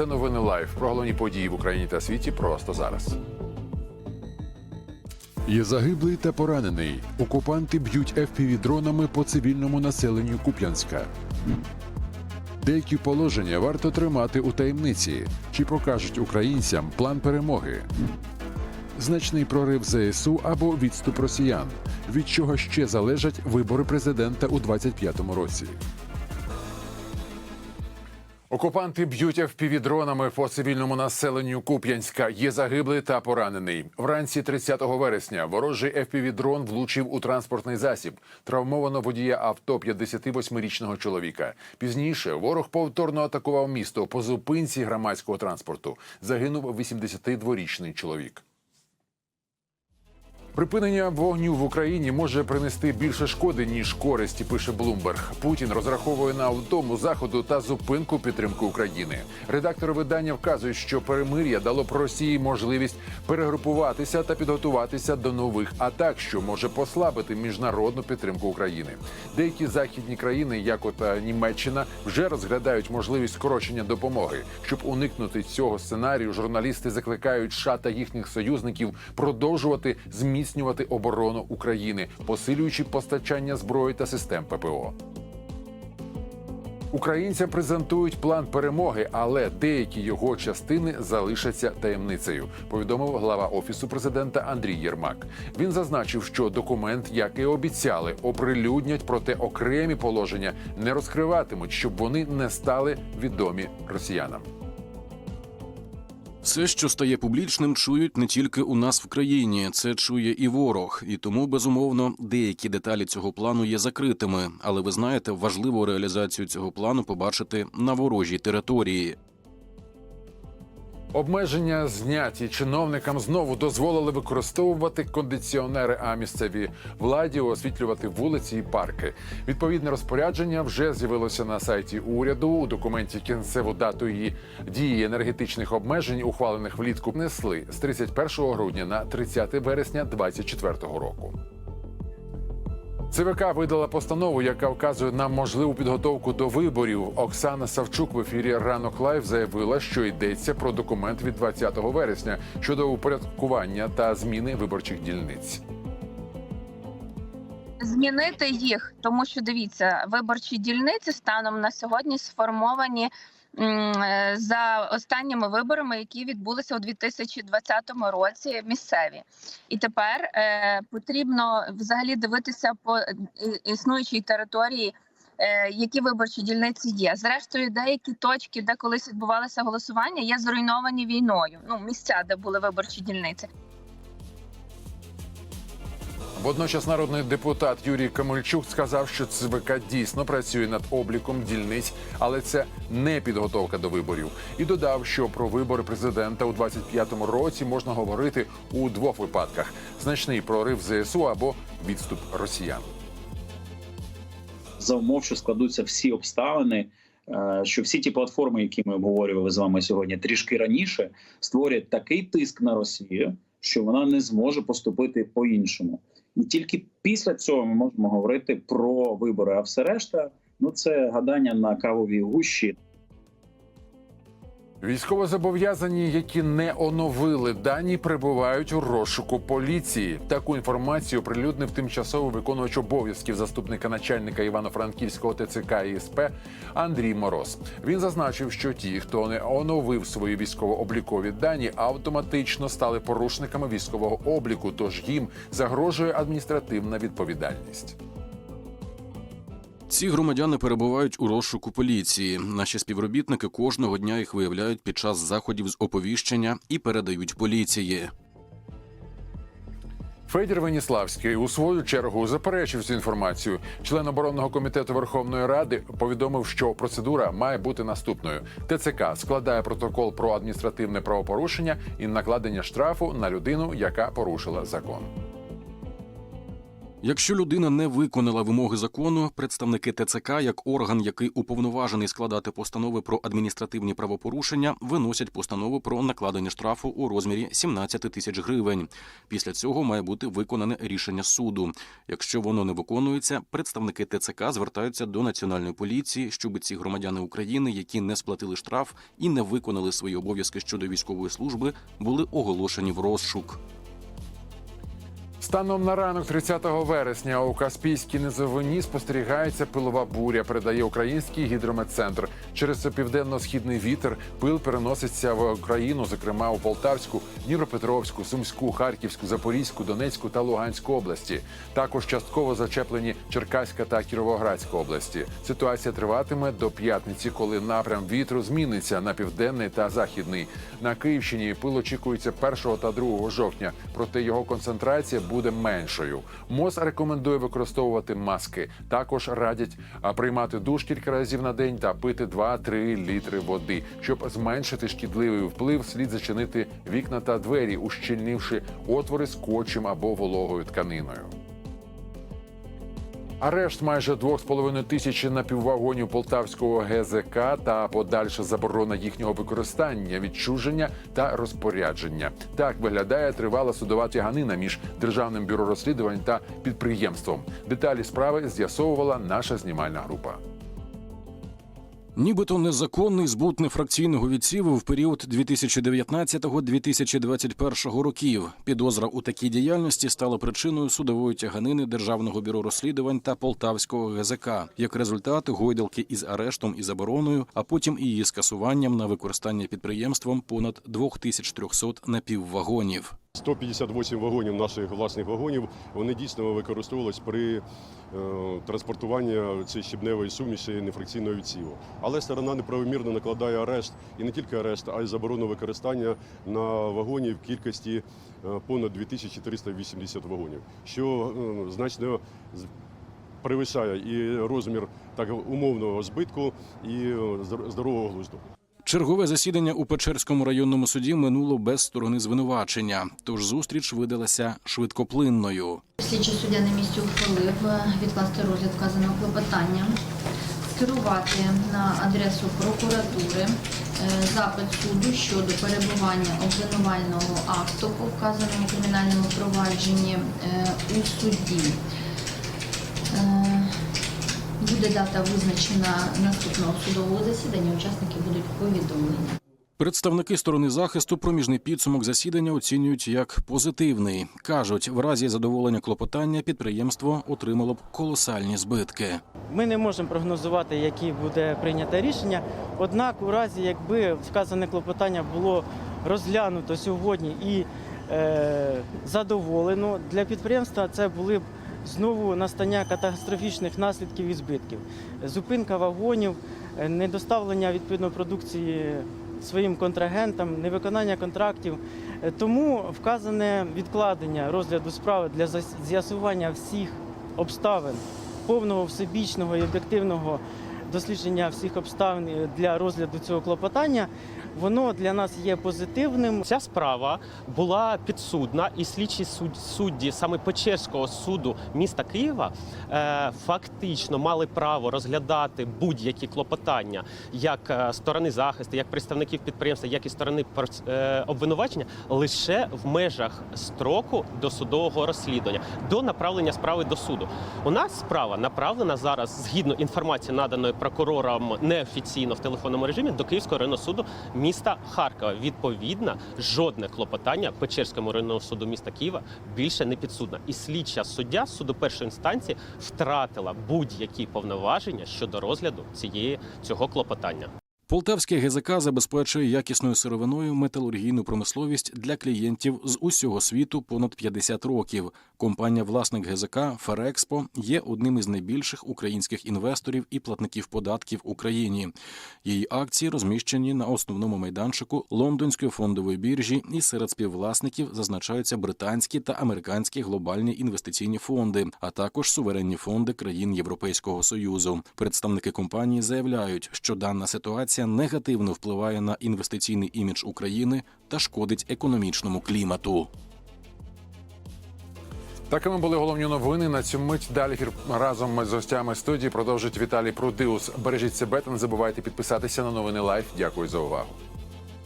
Це новини лайф про головні події в Україні та світі просто зараз. Є загиблий та поранений. Окупанти б'ють FPV-дронами по цивільному населенню Куп'янська. Деякі положення варто тримати у таємниці, чи покажуть українцям план перемоги. Значний прорив ЗСУ або відступ росіян, від чого ще залежать вибори президента у 25-му році. Окупанти б'ють FPV-дронами по цивільному населенню Куп'янська. Є загиблий та поранений. Вранці 30 вересня ворожий FPV-дрон влучив у транспортний засіб. Травмовано водія авто 58-річного чоловіка. Пізніше ворог повторно атакував місто по зупинці громадського транспорту. Загинув 82-річний чоловік. Припинення вогню в Україні може принести більше шкоди ніж користі. Пише Блумберг. Путін розраховує на втому заходу та зупинку підтримки України. Редактори видання вказують, що перемир'я дало б Росії можливість перегрупуватися та підготуватися до нових атак, що може послабити міжнародну підтримку України. Деякі західні країни, як от е, Німеччина, вже розглядають можливість скорочення допомоги. Щоб уникнути цього сценарію, журналісти закликають США та їхніх союзників продовжувати зміцнювати оборону України, посилюючи постачання зброї та систем ППО. Українцям презентують план перемоги, але деякі його частини залишаться таємницею. Повідомив глава офісу президента Андрій Єрмак. Він зазначив, що документ, як і обіцяли, оприлюднять, проте окремі положення не розкриватимуть, щоб вони не стали відомі росіянам. Все, що стає публічним, чують не тільки у нас в країні, це чує і ворог, і тому безумовно деякі деталі цього плану є закритими. Але ви знаєте, важливо реалізацію цього плану побачити на ворожій території. Обмеження зняті чиновникам знову дозволили використовувати кондиціонери, а місцеві владі освітлювати вулиці і парки. Відповідне розпорядження вже з'явилося на сайті уряду. У документі кінцеву дату її дії енергетичних обмежень, ухвалених влітку, внесли з 31 грудня на 30 вересня 2024 року. ЦВК видала постанову, яка вказує на можливу підготовку до виборів. Оксана Савчук в ефірі Ранок Лайв заявила, що йдеться про документ від 20 вересня щодо упорядкування та зміни виборчих дільниць. змінити їх, тому що дивіться, виборчі дільниці станом на сьогодні сформовані за останніми виборами, які відбулися у 2020 році, місцеві. І тепер е, потрібно взагалі дивитися по е, існуючій території. е, Які виборчі дільниці є? Зрештою, деякі точки, де колись відбувалося голосування, є зруйновані війною. Ну місця, де були виборчі дільниці. Водночас народний депутат Юрій Камельчук сказав, що ЦВК дійсно працює над обліком дільниць, але це не підготовка до виборів. І додав, що про вибори президента у 25-му році можна говорити у двох випадках: значний прорив ЗСУ або відступ росіян. за умов, що складуться всі обставини. е, Що всі ті платформи, які ми обговорювали з вами сьогодні, трішки раніше створять такий тиск на Росію, що вона не зможе поступити по-іншому, і тільки після цього ми можемо говорити про вибори. А все решта, ну це гадання на кавовій гущі. Військовозобов'язані, які не оновили дані, перебувають у розшуку поліції. Таку інформацію прилюднив тимчасово виконувач обов'язків заступника начальника Івано-Франківського ТЦК і СП Андрій Мороз. Він зазначив, що ті, хто не оновив свої військово-облікові дані, автоматично стали порушниками військового обліку, тож їм загрожує адміністративна відповідальність. Ці громадяни перебувають у розшуку поліції. Наші співробітники кожного дня їх виявляють під час заходів з оповіщення і передають поліції. Федір Веніславський у свою чергу заперечив цю інформацію. Член оборонного комітету Верховної Ради повідомив, що процедура має бути наступною: ТЦК складає протокол про адміністративне правопорушення і накладення штрафу на людину, яка порушила закон. Якщо людина не виконала вимоги закону, представники ТЦК, як орган, який уповноважений складати постанови про адміністративні правопорушення, виносять постанову про накладення штрафу у розмірі 17 тисяч гривень. Після цього має бути виконане рішення суду. Якщо воно не виконується, представники ТЦК звертаються до національної поліції, щоб ці громадяни України, які не сплатили штраф і не виконали свої обов'язки щодо військової служби, були оголошені в розшук. Станом на ранок 30 вересня у Каспійській низовині спостерігається пилова буря. Передає український гідрометцентр. Через південно-східний вітер пил переноситься в Україну, зокрема у Полтавську, Дніпропетровську, Сумську, Харківську, Запорізьку, Донецьку та Луганську області. Також частково зачеплені Черкаська та Кіровоградська області. Ситуація триватиме до п'ятниці, коли напрям вітру зміниться на південний та західний. На Київщині пил очікується 1 та 2 жовтня, проте його концентрація буде меншою. МОЗ рекомендує використовувати маски. Також радять приймати душ кілька разів на день та пити 2-3 літри води. Щоб зменшити шкідливий вплив, слід зачинити вікна та двері, ущільнивши отвори скотчем або вологою тканиною. Арешт майже 2,5 тисячі напіввагонів полтавського ГЗК та подальша заборона їхнього використання, відчуження та розпорядження. Так виглядає тривала судова тяганина між державним бюро розслідувань та підприємством. Деталі справи з'ясовувала наша знімальна група. Нібито незаконний збут нефракційного відсіву в період 2019-2021 років. Підозра у такій діяльності стала причиною судової тяганини Державного бюро розслідувань та Полтавського ГЗК. Як результат, гойдалки із арештом і забороною, а потім і її скасуванням на використання підприємством понад 2300 напіввагонів. 158 вагонів наших власних вагонів вони дійсно використовувались при е, транспортуванні цієї щебневої суміші нефракційного відсіву. Але сторона неправомірно накладає арешт і не тільки арешт, а й заборону використання на вагоні в кількості е, понад 2380 вагонів, що е, значно перевищає і розмір так умовного збитку, і здорового глузду. Чергове засідання у Печерському районному суді минуло без сторони звинувачення, тож зустріч видалася швидкоплинною. Слідчий суддя на місці ухвалив е, відкласти розгляд вказаного клопотання, скерувати на адресу прокуратури е, запит суду щодо перебування обвинувального акту по вказаному кримінальному провадженні е, у суді. Буде дата визначена наступного судового засідання. Учасники будуть повідомлені. Представники сторони захисту проміжний підсумок засідання оцінюють як позитивний. кажуть, в разі задоволення клопотання підприємство отримало б колосальні збитки. Ми не можемо прогнозувати, яке буде прийнято рішення. Однак, у разі, якби вказане клопотання було розглянуто сьогодні і е, задоволено, для підприємства це були б знову настання катастрофічних наслідків і збитків. Зупинка вагонів, е, недоставлення відповідно продукції своїм контрагентам, невиконання контрактів. Е, Тому вказане відкладення розгляду справи для з'ясування всіх обставин повного всебічного і об'єктивного дослідження всіх обставин для розгляду цього клопотання, воно для нас є позитивним. Ця справа була підсудна, і слідчі суд- судді саме Печерського суду міста Києва е, фактично мали право розглядати будь-які клопотання як е, сторони захисту, як представників підприємства, як і сторони е, обвинувачення лише в межах строку досудового розслідування до направлення справи до суду. У нас справа направлена зараз згідно інформації, наданої прокурором неофіційно в телефонному режимі до Київського районного суду міста Харкова. Відповідно, жодне клопотання Печерському районному суду міста Києва більше не підсудна. І слідча суддя суду першої інстанції втратила будь-які повноваження щодо розгляду цієї цього клопотання. Полтавське ГЗК забезпечує якісною сировиною металургійну промисловість для клієнтів з усього світу понад 50 років. Компанія власник ГЗК Ферекспо є одним із найбільших українських інвесторів і платників податків Україні. Її акції розміщені на основному майданчику лондонської фондової біржі, і серед співвласників зазначаються британські та американські глобальні інвестиційні фонди, а також суверенні фонди країн Європейського союзу. Представники компанії заявляють, що дана ситуація негативно впливає на інвестиційний імідж України та шкодить економічному клімату. Такими були головні новини. На цю мить далі ефір разом з гостями студії продовжить Віталій Прудиус. Бережіть себе та не забувайте підписатися на новини Лайф. Дякую за увагу.